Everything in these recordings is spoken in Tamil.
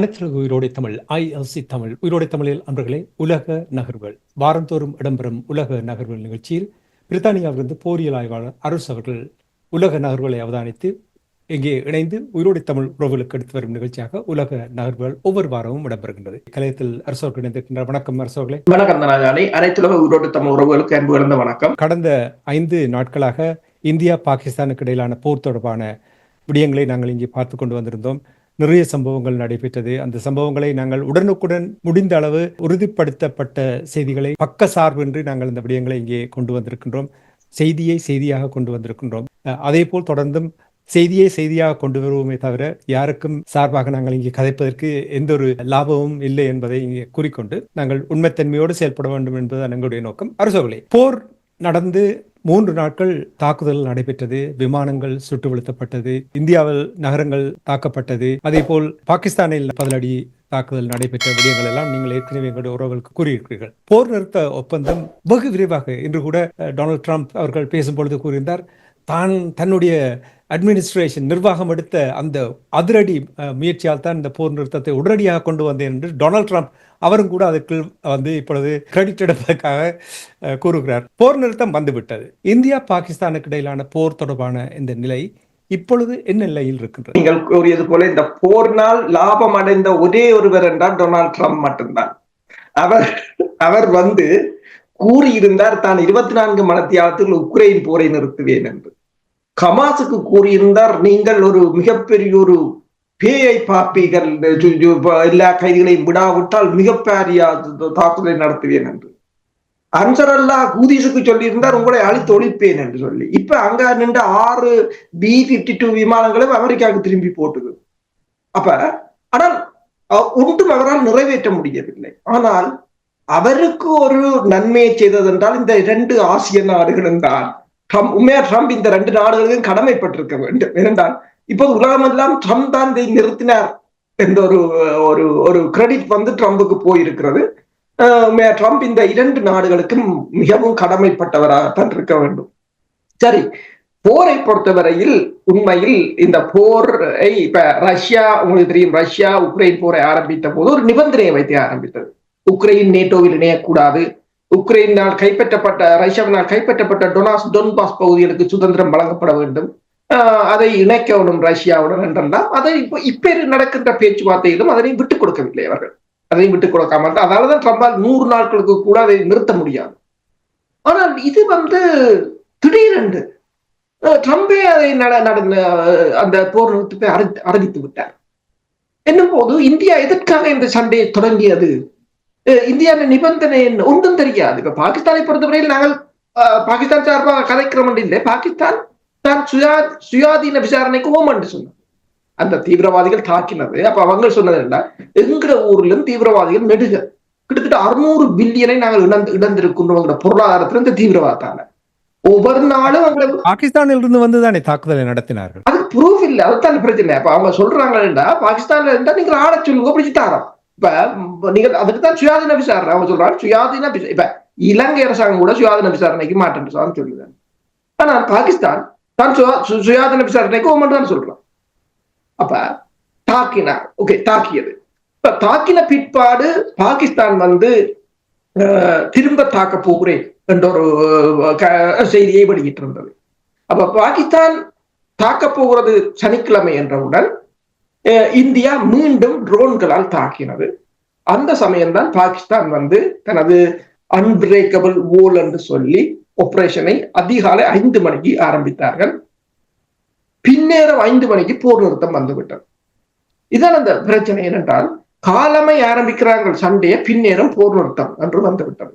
அனைத்து உயிரோடை தமிழ் ஐஎல்சி தமிழ் உயிரோடை தமிழில் அன்பர்களே உலக நகர்வுகள். வாரந்தோறும் இடம்பெறும் உலக நகர்வுகள் நிகழ்ச்சியில் பிரித்தானியாவிலிருந்து போரியல் ஆய்வாளர் அரசு அவர்கள் உலக நகர்வுகளை அவதானித்து இங்கே இணைந்து உயிரோடை தமிழ் உறவுகளுக்கு எடுத்து வரும் நிகழ்ச்சியாக உலக நகர்வுகள் ஒவ்வொரு வாரமும் இடம்பெறுகின்றது. கலையத்தில் அரசு அவர்கள் இணைந்திருக்கின்ற வணக்கம் அரசு அவர்களே. வணக்கம் அனைத்துலக உயிரோட்டு தமிழ் உறவுகளுக்கு அன்பு இழந்த வணக்கம். கடந்த ஐந்து நாட்களாக இந்தியா பாகிஸ்தானுக்கு இடையிலான போர் தொடர்பான விடயங்களை நாங்கள் இங்கே பார்த்து கொண்டு வந்திருந்தோம். நிறைய சம்பவங்கள் நடைபெற்றது. அந்த சம்பவங்களை நாங்கள் உடனுக்குடன் முடிந்த அளவு உறுதிப்படுத்தப்பட்ட செய்திகளை பக்க சார்பின்றி நாங்கள் இந்த விடயங்களை இங்கே கொண்டு வந்திருக்கின்றோம். செய்தியை செய்தியாக கொண்டு வந்திருக்கின்றோம். அஹ் அதே போல் தொடர்ந்தும் செய்தியை செய்தியாக கொண்டு வருவோமே தவிர யாருக்கும் சார்பாக நாங்கள் இங்கே கதைப்பதற்கு எந்த ஒரு லாபமும் இல்லை என்பதை இங்கே கூறிக்கொண்டு நாங்கள் உண்மைத்தன்மையோடு செயல்பட வேண்டும் என்பதுதான் எங்களுடைய நோக்கம். அரசோகளே போர் நடந்து மூன்று நாட்கள் தாக்குதல் நடைபெற்றது விமானங்கள் சுட்டு வீழ்த்தப்பட்டது இந்தியாவில் நகரங்கள் தாக்கப்பட்டது. அதே போல் பாகிஸ்தானில் பதிலடி தாக்குதல் நடைபெற்ற விடயங்கள் எல்லாம் நீங்கள் ஏற்கனவே எங்களுடைய உறவுகளுக்கு கூறியிருக்கிறீர்கள். போர் நிறுத்த ஒப்பந்தம் வெகு விரைவாக இன்று கூட டொனால்ட் ட்ரம்ப் அவர்கள் பேசும்பொழுது கூறியிருந்தார் தான் தன்னுடைய அட்மினிஸ்ட்ரேஷன் நிர்வாகம் எடுத்த அந்த அதிரடி முயற்சியால் தான் இந்த போர் நிறுத்தத்தை உடனடியாக கொண்டு வந்தேன் என்று டொனால்ட் ட்ரம்ப் அவரும் கூட அதற்கு வந்து இப்பொழுது கிரெடிட் எடுப்பதற்காக கூறுகிறார். போர் நிறுத்தம் வந்துவிட்டது. இந்தியா பாகிஸ்தானுக்கு இடையிலான போர் தொடர்பான இந்த நிலை இப்பொழுது என்ன நிலையில் இருக்கின்றது? நீங்கள் கூறியது போல இந்த போர்னால் லாபம் அடைந்த ஒரே ஒருவர் என்றால் டொனால்ட் ட்ரம்ப் மட்டும்தான். அவர் அவர் வந்து கூறியிருந்தார் தான் இருபத்தி நான்கு மணத்தியாலத்தில் உக்ரைன் போரை நிறுத்துவேன் என்று. கமாசுக்கு கூறியிருந்தார் நீங்கள் ஒரு மிகப்பெரிய ஒரு பேயை பார்ப்பீர்கள். எல்லா கைதிகளையும் விடாவிட்டால் மிகப்பெரிய தாக்குதலை நடத்துவேன் என்று. அன்சரல்லா ஹூதிஸுக்கு சொல்லியிருந்தார் உங்களை அழித்து ஒழிப்பேன் என்று சொல்லி. இப்ப அங்க நின்ற ஆறு பி பிப்டி டூ விமானங்களும் அமெரிக்காவுக்கு திரும்பி போட்டுது. அப்ப ஆனால் அஹ், ஒன்றும் அவரால் நிறைவேற்ற முடியவில்லை. ஆனால் அவருக்கு ஒரு நன்மையை செய்ததென்றால் இந்த இரண்டு ஆசிய நாடுகளும் தான். ட்ரம்ப் உண்மையா ட்ரம்ப் இந்த ரெண்டு நாடுகளுக்கும் கடமைப்பட்டிருக்க வேண்டும். ஏனென்றால் இப்போது உலகமெல்லாம் ட்ரம்ப் தான் இதை நிறுத்தினார் என்ற ஒரு ஒரு ஒரு கிரெடிட் வந்து ட்ரம்புக்கு போயிருக்கிறது. ட்ரம்ப் இந்த இரண்டு நாடுகளுக்கும் மிகவும் கடமைப்பட்டவராகத்தான் இருக்க வேண்டும். சரி போரை பொறுத்தவரையில் உண்மையில் இந்த போரை இப்ப ரஷ்யா உங்களுக்கு தெரியும் ரஷ்யா உக்ரைன் போரை ஆரம்பித்த போது ஒரு நிபந்தனையை வைத்து ஆரம்பித்தது. உக்ரைன் நேட்டோவில் இணையக்கூடாது. உக்ரைனால் கைப்பற்றப்பட்ட ரஷ்யாவினால் கைப்பற்றப்பட்ட டொனாஸ் டொன்பாஸ் பகுதிகளுக்கு சுதந்திரம் வழங்கப்பட வேண்டும் ஆஹ் அதை இணைக்கணும் ரஷ்யாவுடன் என்றெல்லாம் அதை இப்போ இப்போ நடக்கின்ற பேச்சுவார்த்தையிலும் அதனை விட்டுக் கொடுக்கவில்லை அவர்கள் அதையும் விட்டுக் கொடுக்காம அதனால தான் ட்ரம்பால் நூறு நாட்களுக்கு கூட அதை நிறுத்த முடியாது ஆனால் இது வந்து திடீரென்று ட்ரம்பே அதை நட- நடந்த அந்த போர் நிறுத்தத்தை அறி- அறிவித்து விட்டார் என்னும் போது இந்தியா எதற்காக இந்த சண்டையை தொடங்கியது இந்தியாவின் நிபந்தனை என்ன ஒன்றும் தெரியாது. இப்ப பாகிஸ்தானை பொறுத்தவரையில் நாங்கள் பாகிஸ்தான் சார்பாக கதைக்கிறோம் இல்லை. பாகிஸ்தான் தான் சுயா சுயாதீன விசாரணைக்கு ஓம் என்று சொன்னது அந்த தீவிரவாதிகள் தாக்கினது. அப்ப அவங்க சொன்னது என்ன? எங்கிற ஊர்லயும் தீவிரவாதிகள் நெடுக. கிட்டத்தட்ட அறுநூறு பில்லியனை நாங்கள் இழந்து இழந்திருக்கின்றோம் பொருளாதாரத்துல இந்த தீவிரவாதத்தால. ஒவ்வொரு நாளும் அவங்களை பாகிஸ்தானில் இருந்து வந்துதானே தாக்குதலை நடத்தினார்கள்? அதுக்கு ப்ரூஃப் இல்ல. அதுதான் பிரச்சனை. அப்ப அவங்க சொல்றாங்கன்னா பாகிஸ்தான்ல இருந்தா நீங்க ஆட சொல்லுங்க பிடிச்சு தாரோம். இப்ப ம், நீங்க அதுக்கு தான் சுயாதீன விசாரணை. அவங்க சொல்றாங்க சுயாதீன விசா- இப்ப இலங்கை அரசாங்கம் கூட சுயாதீன விசாரணைக்கு மாட்டேன் சொல்லுங்க ஆனால் பாகிஸ்தான் தான் சுயாதீன விசாரணைக்கு ஓமன் தான் சொல்றான். அப்ப தாக்கினார். ஓகே தாக்கியது. இப்ப தாக்கின பிற்பாடு பாகிஸ்தான் வந்து திரும்ப தாக்க போகிறேன் என்ற ஒரு செய்தியை வெளியிட்டிருந்தது. அப்ப பாகிஸ்தான் தாக்க போகிறது சனிக்கிழமை என்றவுடன் இந்தியா மீண்டும் ட்ரோன்களால் தாக்கினது. அந்த சமயம்தான் பாகிஸ்தான் வந்து தனது அன்பிரேக்கபிள் வோல் என்று சொல்லி ஆபரேஷனை அதிகாலை ஐந்து மணிக்கு ஆரம்பித்தார்கள். பின்னேரம் ஐந்து மணிக்கு போர் நிறுத்தம் வந்துவிட்டது. இதான் அந்த பிரச்சனை என்னென்றால் காலமை ஆரம்பிக்கிறார்கள் சண்டையை பின்னேரம் போர் நிறுத்தம் என்று வந்துவிட்டது.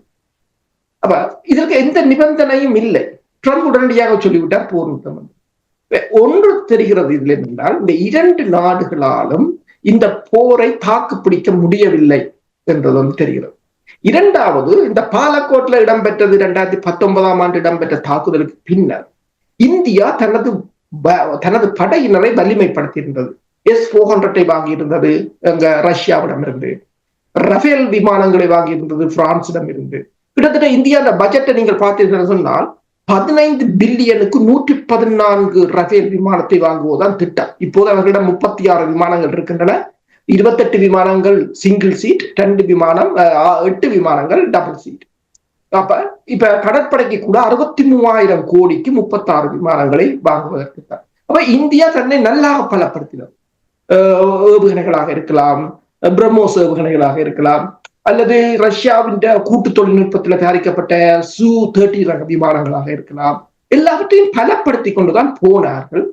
அப்ப இதற்கு எந்த நிபந்தனையும் இல்லை. ட்ரம்ப் உடனடியாக சொல்லிவிட்டார் போர் நிறுத்தம் ஒன்று தெரிகிறது இதில் என்றால் இந்த இரண்டு நாடுகளாலும் இந்த போரை தாக்கு பிடிக்க முடியவில்லை என்றது வந்து தெரிகிறது. இரண்டாவது இந்த பாலக்கோட்டில் இடம்பெற்றது இரண்டாயிரத்தி பத்தொன்பதாம் ஆண்டு இடம்பெற்ற தாக்குதலுக்கு பின்னர் இந்தியா தனது தனது படையினரை வலிமைப்படுத்தியிருந்தது. எஸ் போர் ஹண்ட்ரட்டை வாங்கியிருந்தது அங்க ரஷ்யாவிடம் இருந்து. ரஃபேல் விமானங்களை வாங்கியிருந்தது பிரான்சிடம் இருந்து. கிட்டத்தட்ட இந்தியா அந்த பட்ஜெட்டை நீங்கள் பார்த்தீர்கள் சொன்னால் பதினைந்து பில்லியனுக்கு நூற்றி பதினான்கு ரஃபேல் விமானத்தை வாங்குவதுதான் திட்டம். இப்போது அவர்களிடம் முப்பத்தி ஆறு விமானங்கள் இருக்கின்றன. இருபத்தெட்டு விமானங்கள் சிங்கிள் சீட் ரெண்டு விமானம் எட்டு விமானங்கள் டபுள் சீட் அப்ப இப்ப கடற்படைக்கு கூட அறுபத்தி மூவாயிரம் கோடிக்கு முப்பத்தாறு விமானங்களை வாங்குவதற்கு தான். அப்ப இந்தியா தன்னை நல்லா பலப்படுத்தினது. ஏவுகணைகளாக இருக்கலாம் பிரம்மோஸ் ஏவுகணைகளாக இருக்கலாம் அல்லது ரஷ்யாவின் கூட்டு தொழில்நுட்பத்தில் தயாரிக்கப்பட்ட சு தேர்ட்டி ரக விமானங்களாக இருக்கலாம். எல்லாவற்றையும் பலப்படுத்தி கொண்டுதான் போனார்கள்.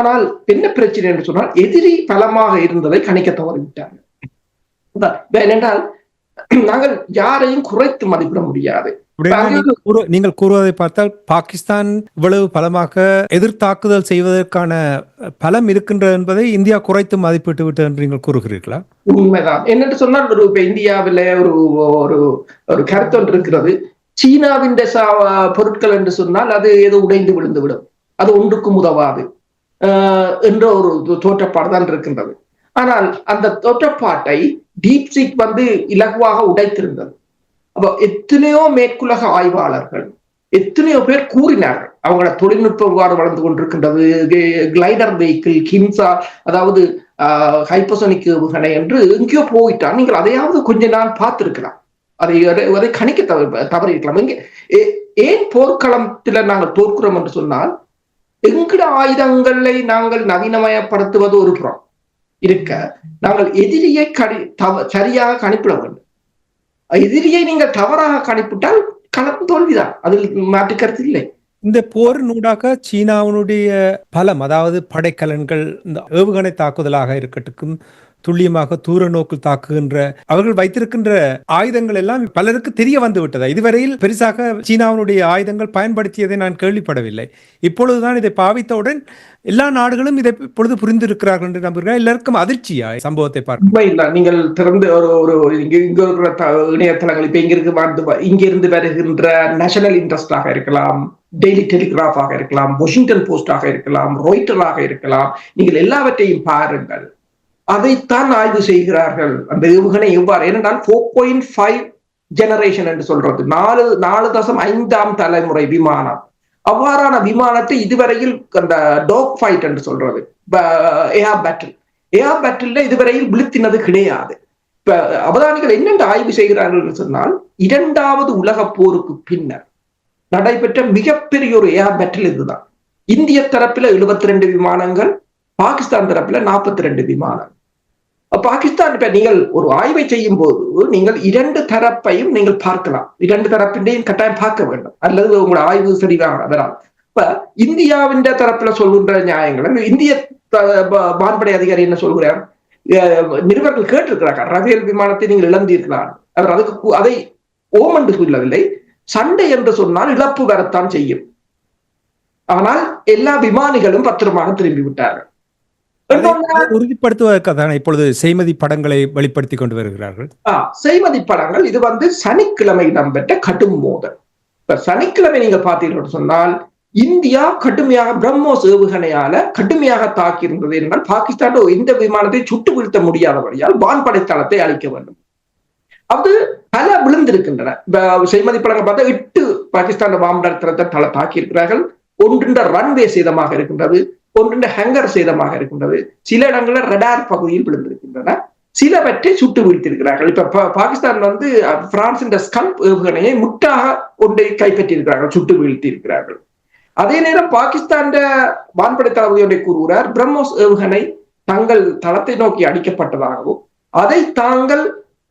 ஆனால் என்ன பிரச்சனை என்று சொன்னால் எதிரி பலமாக இருந்ததை கணிக்க தவறிவிட்டார்கள். ஏனென்றால் நாங்கள் யாரையும் குறைத்து மதிப்பிட முடியாது. நீங்கள் கூறுவதை பார்த்தால் பாகிஸ்தான் இவ்வளவு பலமாக எதிர்த்தாக்குதல் செய்வதற்கான பலம் இருக்கின்றது என்பதை இந்தியா குறைத்து மதிப்பிட்டு விட்டு என்று நீங்கள் கூறுகிறீர்களா? உண்மைதான். என்னென்று சொன்னால் ஒரு இப்ப இந்தியாவில ஒரு ஒரு ஒரு கருத்தொன்று இருக்கிறது. சீனாவின் பொருட்கள் என்று சொன்னால் அது ஏதோ உடைந்து விழுந்து விடும் அது ஒன்றுக்கும் உதவாது. என்ற ஒரு தோற்றப்பாடு தான் இருக்கின்றது. ஆனால் அந்த தோற்றப்பாட்டை டீப் சீக் வந்து இலகுவாக உடைத்திருந்தது. அப்போ எத்தனையோ மேற்குலக ஆய்வாளர்கள் எத்தனையோ பேர் கூறினார்கள் அவங்களோட தொழில்நுட்பம் எவ்வாறு வளர்ந்து கொண்டிருக்கின்றது கிளைடர் வெஹிக்கிள் கிம்சா அதாவது ஹைப்போசோனிக் ஏவுகணை என்று எங்கேயோ போயிட்டான். நீங்கள் அதையாவது கொஞ்ச நாள் பார்த்திருக்கலாம். அதை அதை கணிக்க தவறு தவறிருக்கலாம் இங்கே ஏன் போர்க்களத்துல நாங்கள் தோற்கிறோம் என்று சொன்னால் எங்கட ஆயுதங்களை நாங்கள் நவீனமயப்படுத்துவது ஒரு புறம். இருக்க நாங்கள் எதிரியை கணி தவ சரியாக கணிப்பிட வேண்டும். எதிரியை நீங்கள் தவறாக கணிப்பிட்டால் கணக்கு தோல்விதான். அதில் மாற்று கருத்து இல்லை. இந்த போர் நூடாக சீனாவினுடைய பலம் அதாவது படைக்கலன்கள் இந்த ஏவுகணை தாக்குதலாக இருக்கட்டும் துல்லியமாக தூர நோக்கில் தாக்குகின்ற அவர்கள் வைத்திருக்கின்ற ஆயுதங்கள் எல்லாம் பலருக்கு தெரிய வந்து விட்டதா இதுவரையில் பெருசாக சீனாவினுடைய ஆயுதங்கள் பயன்படுத்தியதை நான் கேள்விப்படவில்லை. இப்பொழுதுதான் இதை பாவித்தவுடன் எல்லா நாடுகளும் இதை இப்பொழுது புரிந்திருக்கிறார்கள் என்று நம்புகிறேன். எல்லாருக்கும் அதிர்ச்சியா சம்பவத்தை பார்க்க? நீங்கள் திறந்து ஒரு ஒரு இங்க இங்க இருக்கிற இணையதளங்கள் இப்ப இங்க இருக்கு இங்க இருந்து வருகின்ற நேஷனல் இன்ட்ரெஸ்டாக இருக்கலாம் டெய்லி டெலிகிராஃபாக இருக்கலாம் வாஷிங்டன் போஸ்டாக இருக்கலாம் ரோய்டராக இருக்கலாம் நீங்கள் எல்லாவற்றையும் பாருங்கள். அதைத்தான் ஆய்வு செய்கிறார்கள். அந்த ஏவுகணை எவ்வாறு? ஏனென்றால் ஃபோர் பாயிண்ட் ஃபைவ் ஜெனரேஷன் என்று சொல்றது. நாலு நாலு தசம் ஐந்தாம் தலைமுறை விமானம். அவ்வாறான விமானத்தை இதுவரையில் அந்த டாக் ஃபைட் என்று சொல்றது. ஏர் பேட்டில் ஏர் பேட்டில் இதுவரையில் விழுத்தினது கிடையாது. இப்ப அவதானிகள் என்னென்று ஆய்வு செய்கிறார்கள் என்று சொன்னால் இரண்டாவது உலக போருக்கு பின்னர் நடைபெற்ற மிகப்பெரிய ஒரு ஏர் பேட்டில் இதுதான். இந்திய தரப்புல எழுபத்தி ரெண்டு விமானங்கள் பாகிஸ்தான் தரப்புல நாற்பத்தி ரெண்டு விமானம் பாகிஸ்தான் இப்ப நீங்கள் ஒரு ஆய்வை செய்யும் போது நீங்கள் இரண்டு தரப்பையும் நீங்கள் பார்க்கலாம். இரண்டு தரப்பின்றையும் கட்டாயம் பார்க்க வேண்டும். அல்லது உங்களோட ஆய்வு சரியாக வராது. இப்ப இந்தியாவின் தரப்புல சொல்கின்ற நியாயங்கள் இந்திய வான்படை அதிகாரி என்ன சொல்கிறார்? நிருபர்கள் கேட்டிருக்கிறாங்க ரஃபேல் விமானத்தை நீங்கள் இழந்தீர்களான் அவர் அதுக்கு அதை ஓம் என்று சொல்லவில்லை. சண்டை என்று சொன்னால் இழப்பு வரத்தான் செய்யும். ஆனால் எல்லா விமானிகளும் பத்திரமாக திரும்பி விட்டார்கள் உறுதிப்படுத்துவதற்காக இப்பொழுது செய்மதி படங்களை வெளிப்படுத்தி கொண்டு வருகிறார்கள். செய்மதி படங்கள் இது வந்து சனிக்கிழமை இடம்பெற்ற கடும் மோதல். இப்ப சனிக்கிழமை நீங்க பார்த்தீர்கள் சொன்னால் இந்தியா கடுமையாக பிரம்மோஸ் ஏவுகணையால கடுமையாக தாக்கி இருந்தது என்றால் பாகிஸ்தான் இந்த விமானத்தை சுட்டு வீழ்த்த முடியாதபடியால் வான்படை தளத்தை அழிக்க வேண்டும். அது பல விழுந்திருக்கின்றன. செய்மதி படங்கள் பார்த்தா எட்டு பாகிஸ்தான் வான்படை தளத்தை தள தாக்கி இருக்கிறார்கள் ஒன்றின்ற ரன்வே சேதமாக இருக்கின்றது. ஒன்றின்ற ஹங்கர் சேதமாக இருக்கின்றது. சில இடங்களில் ரெடார் பகுதியில் விழுந்திருக்கின்றன. சிலவற்றை சுட்டு வீழ்த்திருக்கிறார்கள் இப்ப பாகிஸ்தான் வந்து பிரான்சின் ஸ்கல்ப் ஏவுகணையை முட்டாக ஒன்றை கைப்பற்றியிருக்கிறார்கள் சுட்டு வீழ்த்தி இருக்கிறார்கள் அதே நேரம் பாகிஸ்தான் வான்படை தளபதி ஒன்றை கூறுகிறார் பிரம்மோஸ் ஏவுகணை தங்கள் தளத்தை நோக்கி அடிக்கப்பட்டதாகவும் அதை தாங்கள்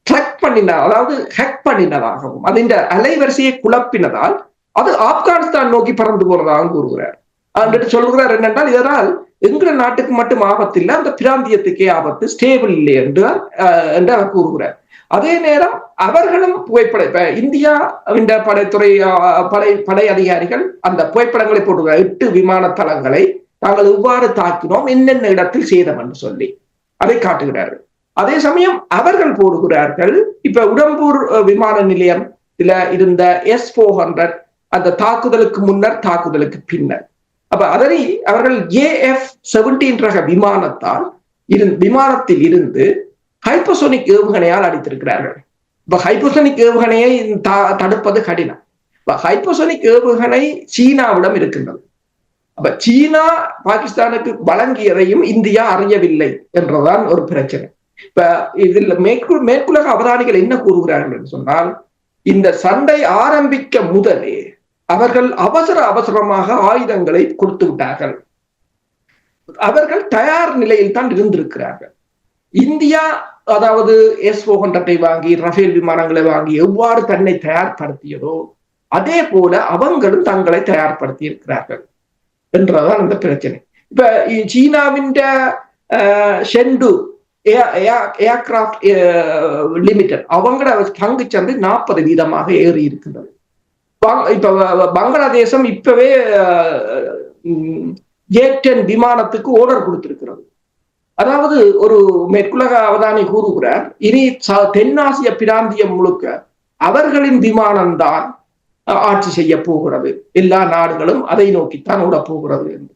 ட்ரக் பண்ணின அதாவது ஹேக் பண்ணினதாகவும் அதன் அலைவரிசையை குழப்பினதால் அது ஆப்கானிஸ்தான் நோக்கி பறந்து போனதாகவும் கூறுகிறார். என்று சொல்கிறார் என்னென்றால் இதனால் எங்கிற நாட்டுக்கு மட்டும் ஆபத்து இல்லை அந்த பிராந்தியத்துக்கே ஆபத்து ஸ்டேபிள் இல்லை என்று என்று அவர் கூறுகிறார். அதே நேரம் அவர்களும் புகைப்பட இந்தியா இந்த படைத்துறை படை படை அதிகாரிகள் அந்த புகைப்படங்களை போட்டுகிறார் எட்டு விமான தளங்களை நாங்கள் இவ்வாறு தாக்கினோம் என்னென்ன இடத்தில் சேதம் என்று சொல்லி அதை காட்டுகிறார்கள். அதே சமயம் அவர்கள் போடுகிறார்கள் இப்ப உடம்பூர் விமான நிலையம் இதுல இருந்த எஸ் போர் ஹண்ட்ரட் அந்த தாக்குதலுக்கு முன்னர் தாக்குதலுக்கு பின்னர். அப்ப அதனை அவர்கள் ஏஎஃப் செவன்டீன் ரக விமானத்தால் இரு விமானத்தில் இருந்து ஹைப்போசோனிக் ஏவுகணையால் அடித்திருக்கிறார்கள். இப்ப ஹைப்போசோனிக் ஏவுகணையை தடுப்பது கடினம். இப்ப ஹைப்போசோனிக் ஏவுகணை சீனாவிடம் இருக்கின்றது. அப்ப சீனா பாகிஸ்தானுக்கு வழங்கியதையும் இந்தியா அறியவில்லை என்றுதான் ஒரு பிரச்சனை. இப்ப இதில் மேற்கு மேற்குலக அவதானிகள் என்ன கூறுகிறார்கள் என்று சொன்னால் இந்த சண்டை ஆரம்பிக்க முதலே அவர்கள் அவசர அவசரமாக ஆயுதங்களை கொடுத்து விட்டார்கள். அவர்கள் தயார் நிலையில் தான் இருந்திருக்கிறார்கள். இந்தியா அதாவது எஸ் ஹண்ட்ரட்டை வாங்கி ரஃபேல் விமானங்களை வாங்கி எவ்வாறு தன்னை தயார்படுத்தியதோ அதே போல அவங்களும் தங்களை தயார்படுத்தி இருக்கிறார்கள் என்றதான் அந்த பிரச்சனை. இப்ப சீனாவின் ஷெண்டு ஏர்கிராஃப்ட் லிமிடெட் அவங்களோட பங்கு சந்தை நாற்பது வீதமாக ஏறி இருக்கின்றது இப்ப பங்களாதேசம் இப்பவே ஜே டென் விமானத்துக்கு ஓர்டர் கொடுத்திருக்கிறது. அதாவது ஒரு மேற்குலக அவதானி கூறுகிறார் இனி தென்னாசிய பிராந்தியம் முழுக்க அவர்களின் விமானம்தான் ஆட்சி செய்ய போகிறது. எல்லா நாடுகளும் அதை நோக்கித்தான் ஓட போகிறது என்று.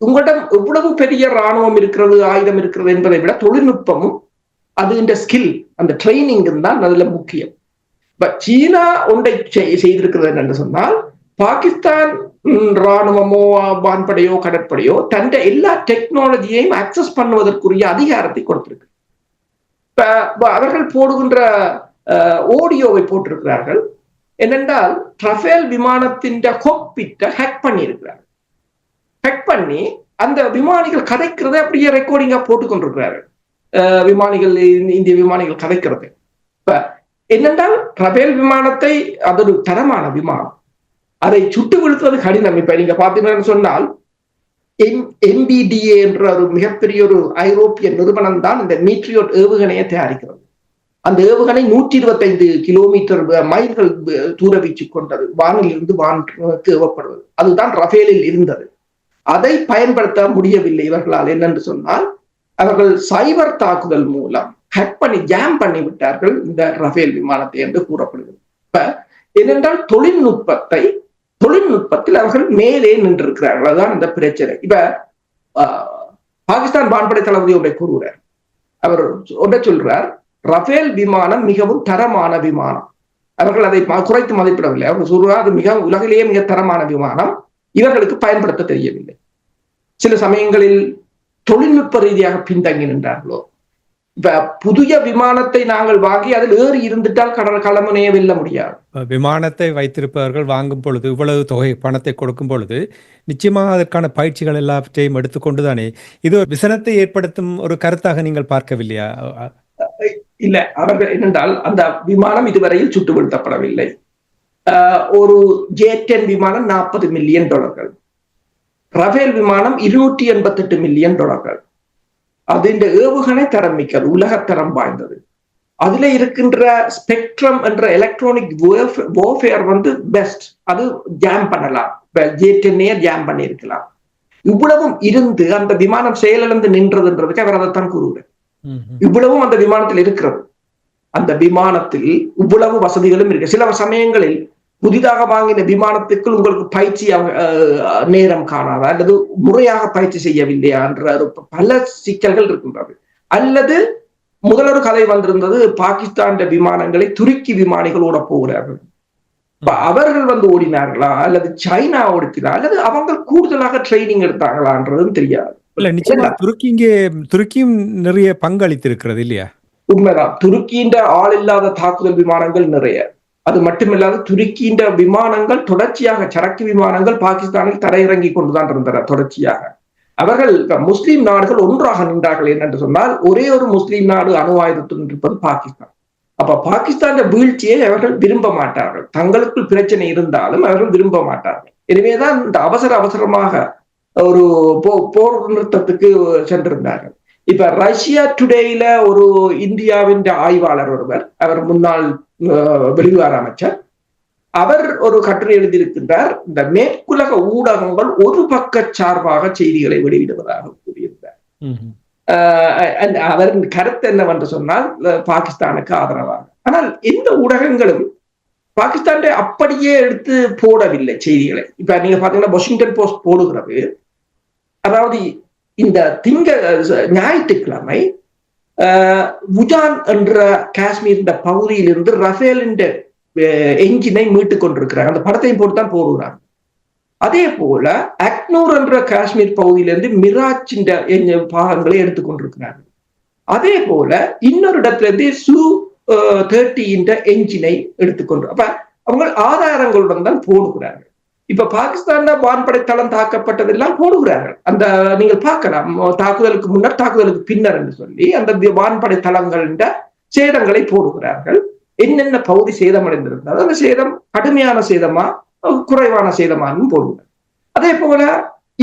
உங்களிடம் எவ்வளவு பெரிய ராணுவம் இருக்கிறது ஆயுதம் இருக்கிறது என்பதை விட தொழில்நுட்பமும் அது இந்த ஸ்கில் அந்த ட்ரைனிங்கும் தான் அதுல முக்கியம். சீனா ஒன்றை செய்- செய்திருக்கிறது என்று சொன்னால் பாகிஸ்தான் ம், ராணுவமோ வான்படையோ கடற்படையோ தன் எல்லா டெக்னாலஜியையும் அக்சஸ் பண்ணுவதற்குரிய அதிகாரத்தை கொடுத்திருக்கு. இப்ப அவர்கள் போடுகின்ற ஓடியோவை போட்டிருக்கிறார்கள். என்னென்றால் ரஃபேல் விமானத்தின் கொப்பிட்ட ஹேக் பண்ணியிருக்கிறார்கள். ஹேக் பண்ணி அந்த விமானிகள் கதைக்கிறதை அப்படியே ரெக்கார்டிங்கா போட்டு கொண்டிருக்கிறார்கள் விமானிகள் இந்த- இந்திய விமானிகள் கதைக்கிறது. இப்ப என்னென்றால் ரபேல் விமானத்தை அது ஒரு தரமான விமானம். அதை சுட்டு வீழ்த்துவது கடினம். இப்ப நீங்க பாத்தீங்கன்னு சொன்னால் எம்பிடிஏ என்ற ஒரு மிகப்பெரிய ஒரு ஐரோப்பிய நிறுவனம் தான் இந்த மீட்ரியோட் ஏவுகணையை தயாரிக்கிறது. அந்த ஏவுகணை நூற்றி இருபத்தைந்து கிலோமீட்டர் மைல்கள் தூர வீச்சு கொண்டது. வானில் இருந்து வானுக்கு ஏவப்படுவது அதுதான் ரஃபேலில் இருந்தது. அதை பயன்படுத்த முடியவில்லை இவர்களால். என்னென்று சொன்னால் அவர்கள் சைபர் தாக்குதல் மூலம் ஹேக் பண்ணி ஜாம் பண்ணி விட்டார்கள் இந்த ரஃபேல் விமானத்தை என்று கூறப்படுகிறது. இப்ப ஏனென்றால் தொழில்நுட்பத்தை தொழில்நுட்பத்தில் அவர்கள் மேலே நின்றிருக்கிறார்கள். அதுதான் இந்த பிரச்சனை. இப்ப பாகிஸ்தான் வான்படை தளபதி ஒன்றை கூறுகிறார். அவர் ஒன்றை சொல்றார் ரஃபேல் விமானம் மிகவும் தரமான விமானம். அவர்கள் அதை குறைத்து மதிப்பிடவில்லை. அவர் சொல்றார் அது மிக உலகிலேயே மிக தரமான விமானம். இவர்களுக்கு பயன்படுத்த தெரியவில்லை. சில சமயங்களில் தொழில்நுட்ப ரீதியாக பின்தங்கி நின்றார்களோ இப்ப புதிய விமானத்தை நாங்கள் வாங்கி அதில் ஏறி இருந்துட்டால் கடல் களமுனையே வெல்ல முடியாது. விமானத்தை வைத்திருப்பவர்கள் வாங்கும் பொழுது இவ்வளவு தொகை பணத்தை கொடுக்கும் பொழுது நிச்சயமாக அதற்கான பயிற்சிகள் எல்லாவற்றையும் எடுத்துக்கொண்டு தானே இது ஒரு விசனத்தை ஏற்படுத்தும் ஒரு கருத்தாக நீங்கள் பார்க்கவில்லையா? இல்ல. அவர்கள் என்னென்றால் அந்த விமானம் இதுவரையில் சுட்டு வீழ்த்தப்படவில்லை ஆஹ் ஒரு ஜே டென் விமானம் நாற்பது மில்லியன் டாலர்கள் ரஃபேல் விமானம் இருநூற்றி எண்பத்தி எட்டு மில்லியன் டாலர்கள் அது இந்த ஏவுகணை தரம் மிக்கது உலகத்தரம் வாய்ந்தது. அதுல இருக்கின்ற ஸ்பெக்ட்ரம் என்ற எலக்ட்ரானிக் warfare வந்து பெஸ்ட் அது ஜாம் பண்ணலாம். ஜே டென்னே ஜாம் பண்ணியிருக்கலாம். இவ்வளவும் இருந்து அந்த விமானம் செயலிழந்து நின்றதுன்றதுக்கு அவர் அதைத்தான் கூறுகிறார். இவ்வளவும் அந்த விமானத்தில் இருக்கிறது. அந்த விமானத்தில் இவ்வளவு வசதிகளும் இருக்கு. சில சமயங்களில் புதிதாக வாங்கின விமானத்துக்குள் உங்களுக்கு பயிற்சி நேரம் காணாதா அல்லது முறையாக பயிற்சி செய்யவில்லையா என்ற ஒரு பல சிக்கல்கள் இருக்கின்றது. அல்லது முதலொரு கதை வந்திருந்தது பாகிஸ்தான் விமானங்களை துருக்கி விமானிகள் ஓட போகிறார்கள் அவர்கள் வந்து ஓடினார்களா? அல்லது சைனா ஓடிக்கிறா அல்லது அவங்க கூடுதலாக ட்ரைனிங் எடுத்தாங்களான்றதும் தெரியாது. இல்ல நிச்சயமா துருக்கி இங்கே துருக்கியும் நிறைய பங்களித்திருக்கிறது இல்லையா? உண்மைதான். துருக்கியின் ஆள் இல்லாத தாக்குதல் விமானங்கள் நிறைய. அது மட்டுமில்லாது துருக்கியின் விமானங்கள் தொடர்ச்சியாக சரக்கு விமானங்கள் பாகிஸ்தானில் தரையிறங்கி கொண்டுதான் இருந்தன தொடர்ச்சியாக. அவர்கள் முஸ்லீம் முஸ்லிம் நாடுகள் ஒன்றாக நின்றார்கள் என்னென்று சொன்னால் ஒரே ஒரு முஸ்லிம் நாடு அணு ஆயுதத்துடன் இருப்பது பாகிஸ்தான். அப்ப பாகிஸ்தான வீழ்ச்சியை அவர்கள் விரும்ப மாட்டார்கள். தங்களுக்குள் பிரச்சனை இருந்தாலும் அவர்கள் விரும்ப மாட்டார்கள். எனவேதான் இந்த அவசர அவசரமாக ஒரு போ- போர் நிறுத்தத்துக்கு சென்றிருந்தார்கள். இப்ப ரஷ்யா டுடேயில ஒரு இந்தியாவின் ஆய்வாளர் ஒருவர் அவர் முன்னாள் வெளிவார அமைச்சர். அவர் ஒரு கட்டுரை எழுதியிருக்கின்றார். இந்த மேற்குலக ஊடகங்கள் ஒரு பக்க சார்பாக செய்திகளை வெளியிடுவதாக கூறியிருந்தார் அவரின் கருத்து என்னவென்று சொன்னால் பாகிஸ்தானுக்கு ஆதரவாக. ஆனால் எந்த ஊடகங்களும் பாகிஸ்தானை அப்படியே எடுத்து போடவில்லை செய்திகளை. இப்ப நீங்க பாத்தீங்கன்னா வாஷிங்டன் போஸ்ட் போடுகிறது. அதாவது இந்த திங்க ஞாயிற்றுக்கிழமை உஜான் என்ற காஷ்மீர் இந்த பகுதியிலிருந்து ரஃபேல் என்ஜினை மீட்டுக் கொண்டிருக்கிறாங்க அந்த படத்தையும் போட்டு தான் போடுகிறாங்க அதே போல அக்னூர் என்ற காஷ்மீர் பகுதியிலிருந்து மிராஜ் பாகங்களை எடுத்துக்கொண்டிருக்கிறாங்க அதே போல இன்னொரு இடத்துல இருந்து சு தேர்ட்டி என்ற என்ஜினை எடுத்துக்கொண்டு அப்ப அவங்க ஆதாரங்களுடன் தான் போடுகிறார்கள் இப்ப பாகிஸ்தான்ல வான்படை தளம் தாக்கப்பட்டதெல்லாம் போடுகிறார்கள். அந்த நீங்கள் பார்க்கலாம் தாக்குதலுக்கு முன்னர் தாக்குதலுக்கு பின்னர் என்று சொல்லி அந்த வான்படை தளங்கள் சேதங்களை போடுகிறார்கள். என்னென்ன பகுதி சேதமடைந்திருந்தது அந்த சேதம் கடுமையான சேதமா குறைவான சேதமானும் போடுகிறார் அதே போல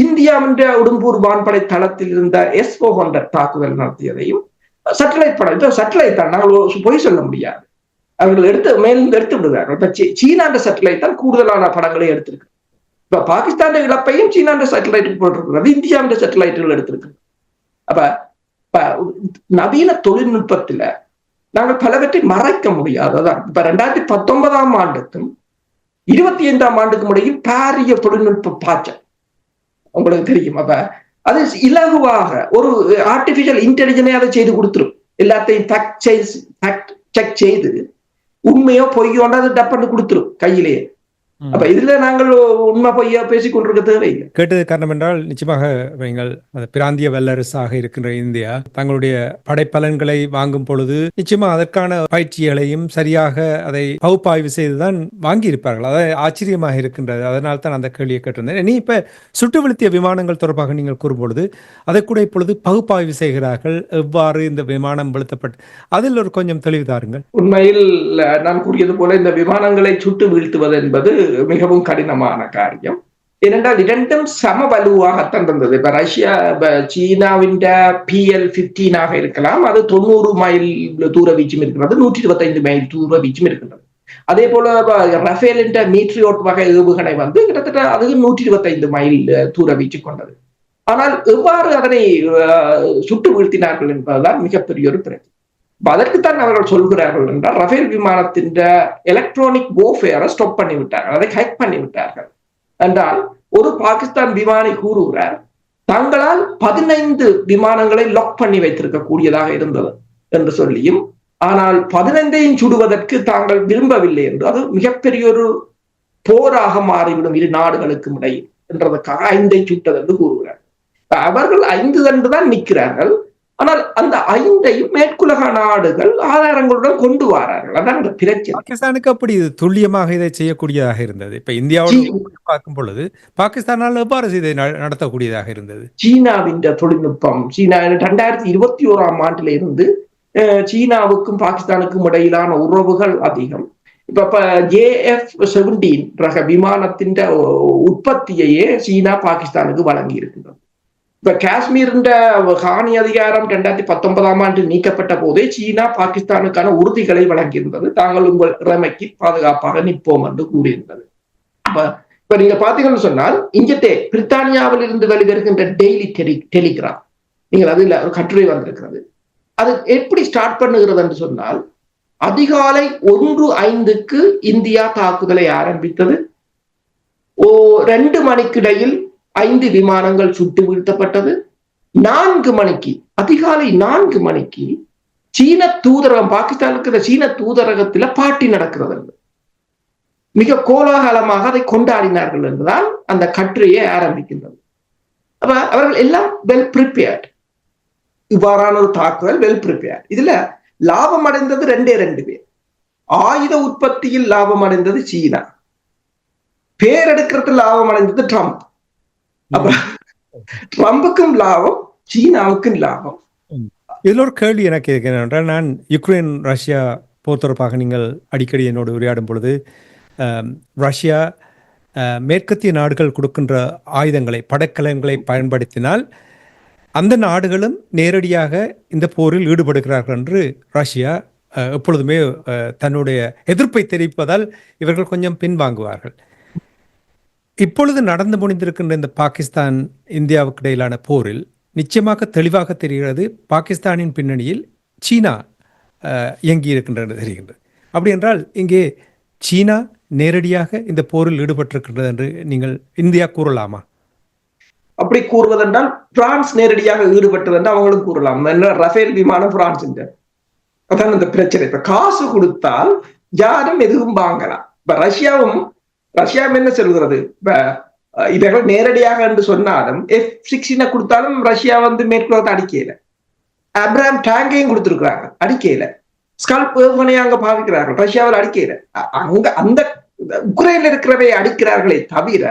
இந்தியாவின் உடும்பூர் வான்படை தளத்தில் இருந்த எஸ் போன்ற தாக்குதல் நடத்தியதையும் சட்டலைட் படம் சட்டலைட் தான் நாங்கள் பொய் சொல்ல முடியாது. அவர்கள் எடுத்து மேலிருந்து எடுத்து விடுவார்கள் இப்ப சீனாண்ட சட்டலைட் தான் கூடுதலான படங்களை எடுத்திருக்கு. இப்ப பாகிஸ்தான் இழப்பையும் சீனாண்ட சட்டலைட் போட்டிருக்கிறது இந்தியாண்ட சேட்டலைட்டுகள் எடுத்திருக்கு அப்ப நவீன தொழில்நுட்பத்துல நாங்கள் பலவற்றை மறைக்க முடியாததான் இப்ப ரெண்டாயிரத்தி பத்தொன்பதாம் ஆண்டுக்கும் இருபத்தி ஐந்தாம் ஆண்டுக்கும் இடையில் பாரிய தொழில்நுட்ப பாய்ச்சல். உங்களுக்கு தெரியும். அப்ப அது இலகுவாக ஒரு ஆர்டிபிஷியல் இன்டெலிஜென்ஸே அதை செய்து கொடுத்துரும். எல்லாத்தையும் ஃபேக்ட் செக் செய்து உண்மையோ பொய்யோன்னு அதை டப்பன்னு கொடுத்துரும் கையிலேயே. அப்ப இதுல நாங்கள் உண்மை பொய்யா பேசிக் கொண்டிருக்க தேவையில்லை. கேட்டது காரணம் என்றால் நிச்சயமாக நீங்கள் பிராந்திய வல்லரசாக இருக்கின்ற இந்தியா தங்களுடைய படைப்பலன்களை வாங்கும் பொழுது நிச்சயமா அதற்கான பயிற்சிகளையும் சரியாக அதை பகுப்பாய்வு செய்துதான் வாங்கி இருப்பார்கள் அதை ஆச்சரியமாக இருக்கின்றது. அதனால் தான் அந்த கேள்வியை கேட்டிருந்தேன். நீ இப்ப சுட்டு வீழ்த்திய விமானங்கள் தொடர்பாக நீங்கள் கூறும்பொழுது அதை கூட இப்பொழுது பகுப்பாய்வு செய்கிறார்கள். எவ்வாறு இந்த விமானம் வீழ்த்தப்பட்டு அதில் ஒரு கொஞ்சம் தெளிவு தாருங்கள். உண்மையில் நான் கூறியது போல இந்த விமானங்களை சுட்டு வீழ்த்துவது என்பது மிகவும் கடினமான காரியம். ஏனென்றால் இரண்டும் சம வலுவாகத்தான் இருந்தது. இப்ப ரஷ்யா சீனாவின் பிஎல் பிப்டீனாக இருக்கலாம். அது தொண்ணூறு மைல் தூர வீச்சும் இருக்கிறது நூற்றி இருபத்தைந்து மைல் தூர வீச்சும் இருக்கின்றது. அதே போல ரஃபேல் என்ற மீட்ரியோட் வகை ஏவுகணை வந்து கிட்டத்தட்ட அது நூற்றி இருபத்தைந்து மைல் தூர வீச்சு கொண்டது. ஆனால் எவ்வாறு அதனை சுட்டு வீழ்த்தினார்கள் என்பதுதான் மிகப்பெரிய ஒரு பிரச்சனை. அதற்குத்தான் அவர்கள் சொல்கிறார்கள் என்றால் ரஃபேல் விமானத்தின் எலக்ட்ரானிக் போஃபேரை ஸ்டாப் பண்ணி விட்டார்கள் அதை ஹேக் பண்ணி விட்டார்கள் என்றால் ஒரு பாகிஸ்தான் விமானி கூறுகிறார் தங்களால் பதினைந்து விமானங்களை லாக் பண்ணி வைத்திருக்க கூடியதாக இருந்தது என்று சொல்லியும் ஆனால் பதினைந்தையும் சுடுவதற்கு தாங்கள் விரும்பவில்லை என்று அது மிகப்பெரிய ஒரு போராக மாறிவிடும் இரு நாடுகளுக்கும் இடையில் என்றதற்காக ஐந்தை சுட்டது என்று கூறுகிறார். அவர்கள் ஐந்து தண்டு தான் நிற்கிறார்கள். ஆனால் அந்த ஐந்தையும் மேற்குலக நாடுகள் ஆதாரங்களுடன் கொண்டு வரார்கள். அதான் அந்த பிரச்சனை. பாகிஸ்தானுக்கு அப்படி இது துல்லியமாக இதை செய்யக்கூடியதாக இருந்தது. இப்ப இந்தியாவோடு பார்க்கும் பொழுது பாகிஸ்தானால் எவ்வாறு இதை நடத்தக்கூடியதாக இருந்தது? சீனாவின் தொழில்நுட்பம். சீனா இரண்டாயிரத்தி இருபத்தி ஓராம் ஆண்டுல இருந்து சீனாவுக்கும் பாகிஸ்தானுக்கும் இடையிலான உறவுகள் அதிகம். இப்ப ஜேஎஃப் செவன்டீன் ரக விமானத்தின் உற்பத்தியையே சீனா பாகிஸ்தானுக்கு வழங்கி இருக்கின்றது இப்ப காஷ்மீர் ஹானி அதிகாரம் இரண்டாயிரத்தி பத்தொன்பதாம் ஆண்டு நீக்கப்பட்ட போதே சீனா பாகிஸ்தானுக்கான உறுதிகளை வழங்கியிருந்தது. தாங்கள் உங்கள் இறமைக்கு பாதுகாப்பாக நிற்போம் என்று கூறியிருந்தது. அப்ப இப்ப நீங்க பாத்தீங்கன்னு சொன்னால் இங்கத்தே பிரித்தானியாவில் இருந்து வெளிவருகின்ற டெய்லி டெலி டெலிகிராம். நீங்கள் அதுல ஒரு கட்டுரை வந்திருக்கிறது. அது எப்படி ஸ்டார்ட் பண்ணுகிறது என்று சொன்னால் அதிகாலை ஒன்று ஐந்துக்கு இந்தியா தாக்குதலை ஆரம்பித்தது. ஓ ரெண்டு மணிக்கிடையில் ஐந்து விமானங்கள் சுட்டு வீழ்த்தப்பட்டது. நான்கு மணிக்கு அதிகாலை நான்கு மணிக்கு சீன தூதரகம் பாகிஸ்தான் இருக்கிற சீன தூதரகத்துல பாட்டி நடக்கிறது மிக கோலாகலமாக அதை கொண்டாடினார்கள் என்பதால் அந்த கட்டுரையை ஆரம்பிக்கின்றது. அப்ப அவர்கள் எல்லாம் வெல் ப்ரிப்பேர்ட் இவ்வாறான ஒரு தாக்குதல் வெல் ப்ரிப்பேர்ட் இதுல லாபம் அடைந்தது ரெண்டே ரெண்டு பேர். ஆயுத உற்பத்தியில் லாபம் அடைந்தது சீனா. பேரெடுக்கிறது லாபம் அடைந்தது ட்ரம்ப் அப்ப ட்ரம்புக்கும் லாபம் சீனாவுக்கும் லாபம் இதுல ஒரு கேள்வி எனக்கு இருக்கிறேன் நான் யுக்ரைன் ரஷ்யா போர் தொடர்பாக நீங்கள் அடிக்கடி என்னோடு உரையாடும் பொழுது ரஷ்யா மேற்கத்திய நாடுகள் கொடுக்கின்ற ஆயுதங்களை படக்கலன்களை பயன்படுத்தினால் அந்த நாடுகளும் நேரடியாக இந்த போரில் ஈடுபடுகிறார்கள் என்று ரஷ்யா எப்பொழுதுமே தன்னுடைய எதிர்ப்பை தெரிவிப்பதால் இவர்கள் கொஞ்சம் பின்வாங்குவார்கள் இப்பொழுது நடந்து முடிந்திருக்கின்ற இந்த பாகிஸ்தான் இந்தியாவுக்கு இடையிலான போரில் நிச்சயமாக தெளிவாக தெரிகிறது பாகிஸ்தானின் பின்னணியில் சீனா இயங்கி இருக்கின்றது தெரிகின்றது. அப்படி என்றால் இங்கே சீனா நேரடியாக இந்த போரில் ஈடுபட்டிருக்கின்றது என்று நீங்கள் இந்தியா கூறலாமா? அப்படி கூறுவதென்றால் பிரான்ஸ் நேரடியாக ஈடுபட்டது என்று அவங்களும் கூறலாம். ரஃபேல் விமானம் பிரான்ஸ் அதான் இந்த பிரச்சனை. இப்ப காசு கொடுத்தால் யாரும் எதுவும் வாங்கலாம். இப்ப ரஷ்யாவும் ரஷ்யாவும் என்ன சொல்கிறது இவர்கள் நேரடியாக என்று சொன்னாலும் எஃப் சிக்ஸ்டீனை கொடுத்தாலும் ரஷ்யா வந்து மேற்கொள்ளத்தை அடிக்கையில அப்ராம் டேங்கையும் கொடுத்திருக்கிறாங்க அடிக்கையில ஸ்கல்ப் ஏவுகணையை அங்க பாவிக்கிறார்கள் ரஷ்யாவில் அடிக்கையில அ- அங்க அந்த உக்ரைன்ல இருக்கிறவை அடிக்கிறார்களே தவிர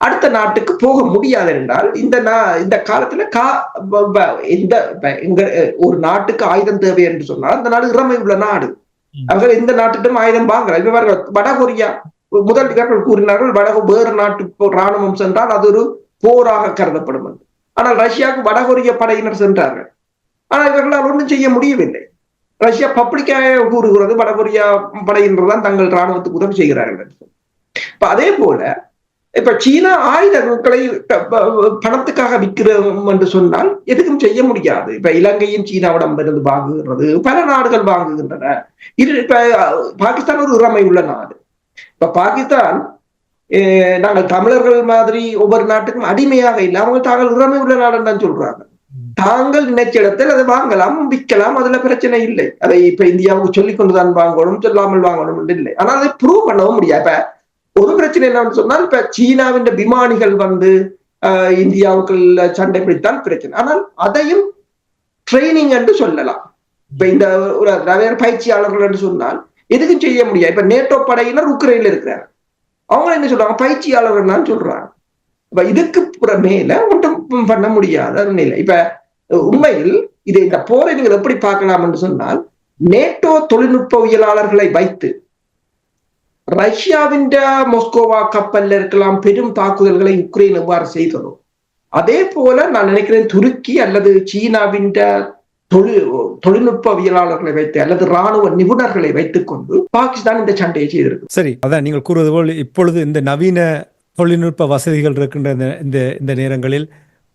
அடுத்த நாட்டுக்கு போக முடியாது என்றால் இந்த நா- இந்த காலத்துல கா இந்த ஒரு நாட்டுக்கு ஆயுதம் தேவை என்று சொன்னால் அந்த நாடு இறமை உள்ள நாடு. அவர்கள் எந்த நாட்டிட்டும் ஆயுதம் வாங்கலாம் இப்ப பாருங்க, வடகொரியா முதல் இவர்கள் கூறினார்கள் வட வேறு நாட்டு ராணுவம் சென்றால் அது ஒரு போராக கருதப்படும் என்று. ஆனால் ரஷ்யாவுக்கு வடகொரிய படையினர் சென்றார்கள். ஆனால் இவர்களால் ஒன்றும் செய்ய முடியவில்லை. ரஷ்யா பப்ளிக்காக கூறுகிறது வடகொரியா படையினர் தான் தங்கள் ராணுவத்துக்கு உதவி செய்கிறார்கள் இப்ப அதே போல இப்ப சீனா ஆயுதங்களை பணத்துக்காக விற்கிறோம் என்று சொன்னால் எதுக்கும் செய்ய முடியாது. இப்ப இலங்கையும் சீனாவிடம் இருந்து வாங்குகிறது பல நாடுகள் வாங்குகின்றன. இது இப்ப பாகிஸ்தான் ஒரு இறமை உள்ள நாடு. இப்ப பாகிஸ்தான் நாங்கள் தமிழர்கள் மாதிரி ஒவ்வொரு நாட்டுக்கும் அடிமையாக இல்லை. அவங்க தாங்கள் இறமை உள்ள நாடுன்னு தான் சொல்றாங்க. தாங்கள் நினைச்ச இடத்தில் அதை வாங்கலாம் விற்கலாம் அதுல பிரச்சனை இல்லை. அதை இப்ப இந்தியாவுக்கு சொல்லிக் கொண்டுதான் வாங்கணும் சொல்லாமல் வாங்கணும் இல்லை. ஆனால் அதை ப்ரூவ் பண்ணவும் முடியாது. இப்ப ஒரு பிரச்சனை என்னன்னு சொன்னால் இப்ப சீனாவின் விமானிகள் வந்து ஆஹ், இந்தியாவுக்குள்ள சண்டை பிடித்தால் பிரச்சனை. ஆனால் அதையும் ட்ரைனிங் என்று சொல்லலாம். இப்ப இந்த ஒரு பயிற்சியாளர்கள் என்று சொன்னால் எதுக்கும் செய்ய முடியாது? இப்ப நேட்டோ படையினர் உக்ரைன்ல இருக்கிறார் அவங்க என்ன சொல்றாங்க? பயிற்சியாளர்கள் தான் சொல்றாங்க. இப்ப இதுக்கு புறமேல ஒன்றும் பண்ண முடியாத ஒரு நிலை. இப்ப உண்மையில் இதை இந்த போரை நீங்கள் எப்படி பார்க்கலாம் என்று சொன்னால் நேட்டோ தொழில்நுட்பவியலாளர்களை வைத்து ரஷ்யாவின் மொஸ்கோவா கப்பல்ல இருக்கலாம் பெரும் தாக்குதல்களை உக்ரைன் எவ்வாறு செய்ததோ அதே போல நான் நினைக்கிறேன் துருக்கி அல்லது சீனாவின் தொழில் தொழில்நுட்பவியலாளர்களை வைத்து அல்லது ராணுவ நிபுணர்களை வைத்துக் கொண்டு பாகிஸ்தான் இந்த சண்டையை செய்திருக்கு. சரி அதான் நீங்கள் கூறுவது போல் இப்பொழுது இந்த நவீன தொழில்நுட்ப வசதிகள் இருக்கின்ற இந்த- இந்த இந்த நேரங்களில்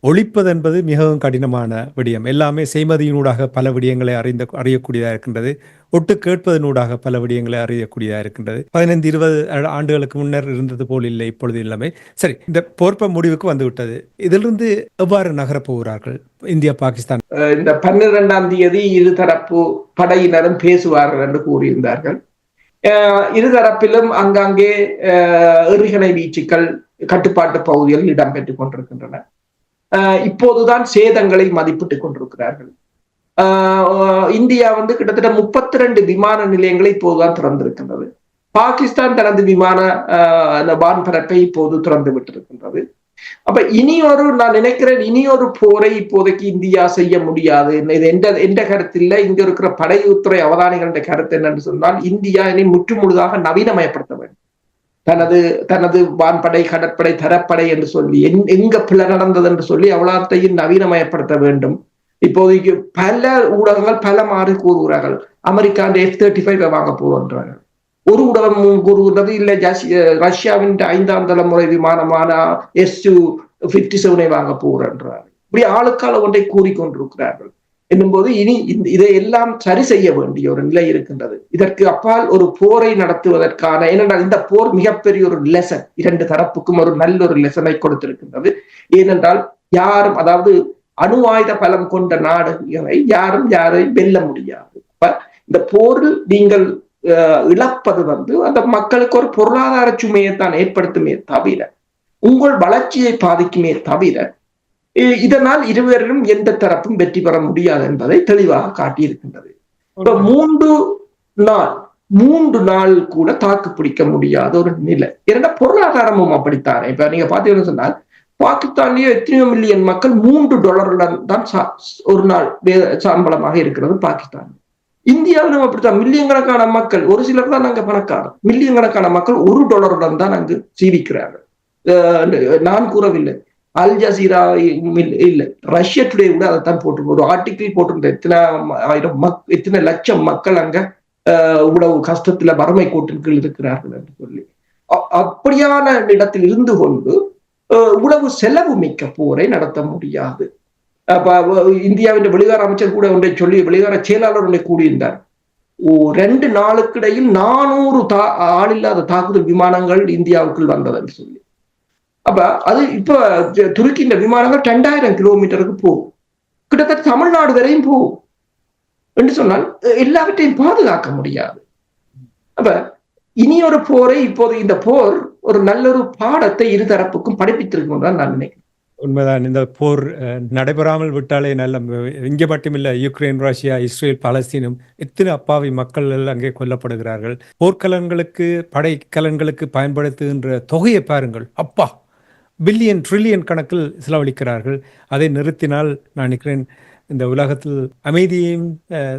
ஒழிப்பதென்பது மிகவும் கடினமான விடயம். எல்லாமே செய்மதியினூடாக பல விடயங்களை அறிந்த அறியக்கூடியதாக இருக்கின்றது. ஒட்டு கேட்பதனூடாக பல விடயங்களை அறியக்கூடியதாக இருக்கின்றது. பதினைந்து இருபது ஆண்டுகளுக்கு முன்னர் இருந்தது போல் இல்லை இப்பொழுது எல்லாமே சரி இந்த போர்ப்ப முடிவுக்கு வந்துவிட்டது. இதிலிருந்து எவ்வாறு நகரப் போகிறார்கள் இந்தியா பாகிஸ்தான்? இந்த பன்னிரெண்டாம் தேதி இருதரப்பு படையினரும் பேசுவார்கள் என்று கூறியிருந்தார்கள். இருதரப்பிலும் அங்கங்கே அஹ், எறிகணை வீச்சுக்கள் கட்டுப்பாட்டு பகுதிகளில் இடம்பெற்றுக் கொண்டிருக்கின்றன. இப்போதுதான் சேதங்களை மதிப்பிட்டுக் கொண்டிருக்கிறார்கள். இந்தியா வந்து கிட்டத்தட்ட முப்பத்தி ரெண்டு விமான நிலையங்களை இப்போதுதான் திறந்திருக்கின்றது. பாகிஸ்தான் தனது விமான அந்த வான்பரப்பை இப்போது திறந்து விட்டிருக்கின்றது. அப்ப இனி ஒரு நான் நினைக்கிறேன் இனி ஒரு போரை இப்போதைக்கு இந்தியா செய்ய முடியாது. இது எந்த எந்த கருத்தில் இங்க இருக்கிற படையுத்துறை அவதானிகளுடைய கருத்து என்னன்னு சொன்னால் இந்தியா இனி முற்று முழுதாக நவீனமயப்படுத்த வேண்டும். தனது தனது வான்படை கடற்படை தரப்படை என்று சொல்லி எங்க பிள்ளை நடந்தது என்று சொல்லி அவ்வளோத்தையும் நவீனமயப்படுத்த வேண்டும். இப்போதைக்கு பல ஊடகங்கள் பல மாறி கூறுகிறார்கள் அமெரிக்கா எஃப் தேர்ட்டி ஃபைவ் வாங்க போகின்றார்கள் ஒரு ஊடகம் கூறுகிறது இல்லை ரஷ்யாவின் ஐந்தாம் தலைமுறை விமானமான எஸ் டூ பிப்டி செவனை வாங்க போகின்றார்கள் இப்படி ஆளுக்கால ஒன்றை கூறிக்கொண்டிருக்கிறார்கள். என்னும்போது இனி இந்த- இதையெல்லாம் சரி செய்ய வேண்டிய ஒரு நிலை இருக்கின்றது. இதற்கு அப்பால் ஒரு போரை நடத்துவதற்கான ஏனென்றால் இந்த போர் மிகப்பெரிய ஒரு லெசன் இரண்டு தரப்புக்கும் ஒரு நல்ல ஒரு லெசனை கொடுத்திருக்கின்றது. ஏனென்றால் யாரும் அதாவது அணு ஆயுத பலம் கொண்ட நாடுகளை யாரும் யாரையும் வெல்ல முடியாது. அப்ப இந்த போரில் நீங்கள் அஹ், இழப்பது வந்து அந்த மக்களுக்கு ஒரு பொருளாதார சுமையை தான் ஏற்படுத்துமே தவிர உங்கள் வளர்ச்சியை பாதிக்குமே தவிர இதனால் இருவரும் எந்த தரப்பும் வெற்றி பெற முடியாது என்பதை தெளிவாக காட்டியிருக்கின்றது. இப்ப மூன்று நாள் மூன்று நாள் கூட தாக்கு பிடிக்க முடியாத ஒரு நிலை. இரண்டா பொருளாதாரமும் அப்படித்தானே? இப்ப நீங்க பாத்தீங்கன்னு சொன்னால் பாகிஸ்தான்லயே எத்தனையோ மில்லியன் மக்கள் மூன்று டாலருடன் தான் ஒரு நாள் சம்பளமாக இருக்கிறது பாகிஸ்தான். இந்தியாவிலும் அப்படித்தான். மில்லியன் கணக்கான மக்கள் ஒரு சிலர் தான் அங்க பணக்காரர். மில்லியன் கணக்கான மக்கள் ஒரு டாலருடன் தான் அங்கு ஜீவிக்கிறார்கள். நான் கூறவில்லை. அல் ஜசீரா இல்ல. ரஷ்ய டுடே கூட அதைத்தான் போட்டிருக்கோம் ஒரு ஆர்டிக்கிள் போட்டிருந்த எத்தனை ஆயிரம் மக் எத்தனை லட்சம் மக்கள் அங்க அஹ், இவ்வளவு கஷ்டத்துல வறுமை கோட்டின் இருக்கிறார்கள் என்று சொல்லி. அப்படியான இடத்தில் இருந்து கொண்டு அஹ், இவ்வளவு செலவு மிக்க போரை நடத்த முடியாது. இந்தியாவின் வெளிகார அமைச்சர் கூட ஒன்றை சொல்லி வெளிகார செயலாளர் ஒன்றை கூடியிருந்தார் ஓ ரெண்டு நாளுக்கு இடையில் நானூறு தா ஆளில்லாத தாக்குதல் விமானங்கள் இந்தியாவுக்குள் வந்ததுன்னு சொல்லி. அப்ப அது இப்ப துருக்கி இந்த விமானங்கள் ரெண்டாயிரம் கிலோமீட்டருக்கு போகும். கிட்டத்தட்ட தமிழ்நாடு வரையும் போகும். என்று சொன்னால் எல்லாவற்றையும் பாதுகாக்க முடியாது. அப்ப இனி ஒரு போரை இப்போது இந்த போர் ஒரு நல்ல ஒரு பாடத்தை இருதரப்புக்கும் படிப்பித்திருக்கும் தான் நான் நினைக்கிறேன். உண்மைதான். இந்த போர் அஹ், நடைபெறாமல் விட்டாலே நல்ல இங்கே மட்டுமில்லை யுக்ரைன் ரஷ்யா இஸ்ரேல் பலஸ்தீனும் எத்தனை அப்பாவி மக்கள் எல்லாம் அங்கே கொல்லப்படுகிறார்கள். போர்க்கலன்களுக்கு படைக்கலன்களுக்கு பயன்படுத்துகின்ற தொகையை பாருங்கள். அப்பா! பில்லியன் ட்ரில்லியன் கணக்கில் செலவழிக்கிறார்கள். அதை நிறுத்தினால் நான் நினைக்கிறேன் இந்த உலகத்தில் அமைதியையும்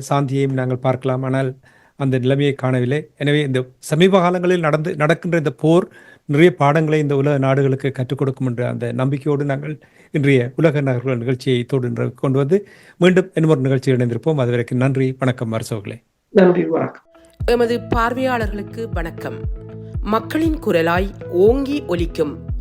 சாந்தியையும் நாங்கள் பார்க்கலாம். ஆனால் அந்த நிலைமையை காணவில்லை. எனவே இந்த சமீப காலங்களில் நடந்து நடக்கின்ற இந்த போர் நிறைய பாடங்களை இந்த உலக நாடுகளுக்கு கற்றுக் கொடுக்கும் என்ற அந்த நம்பிக்கையோடு நாங்கள் இன்றைய உலக நகர்கள் நிகழ்ச்சியை தொடர்ந்து கொண்டு வந்து மீண்டும் இன்னொரு நிகழ்ச்சியில் இணைந்திருப்போம். அதுவரைக்கும் நன்றி வணக்கம் அரசவர்களே நன்றி வணக்கம். எமது பார்வையாளர்களுக்கு வணக்கம். மக்களின் குரலாய் ஓங்கி ஒலிக்கும்